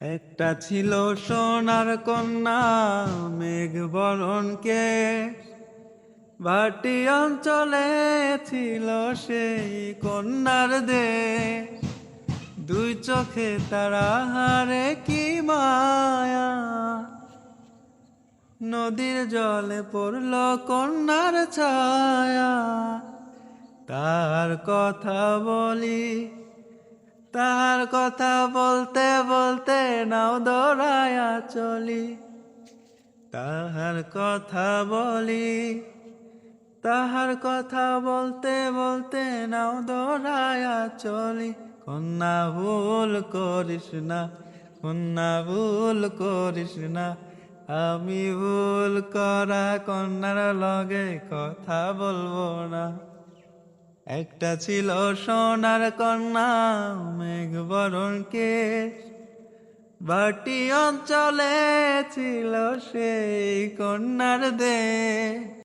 একটা ছিল সোনার কন্যা, মেঘ বরণকে। ভাটি অঞ্চলে ছিল সেই কন্যার দে দুই চোখে তারা হারে কি মায়া। নদীর জলে পড়ল কন্যার ছায়া। তার কথা বলি তার কথা বলতে বলতে নাও দৌড়ায়া চলি। তাহার কথা বলি, তাহার কথা বলতে বলতে নাও দৌড়ায়া চলি। কন্যা, ভুল করিস না, কন্যা, ভুল করিস না। আমি ভুল করা কন্যার লগে কথা বলব না। একটা ছিল সোনার কন্যা মেঘ বরণ কেশ বাটি অঞ্চলে ছিল সেই কন্যার দে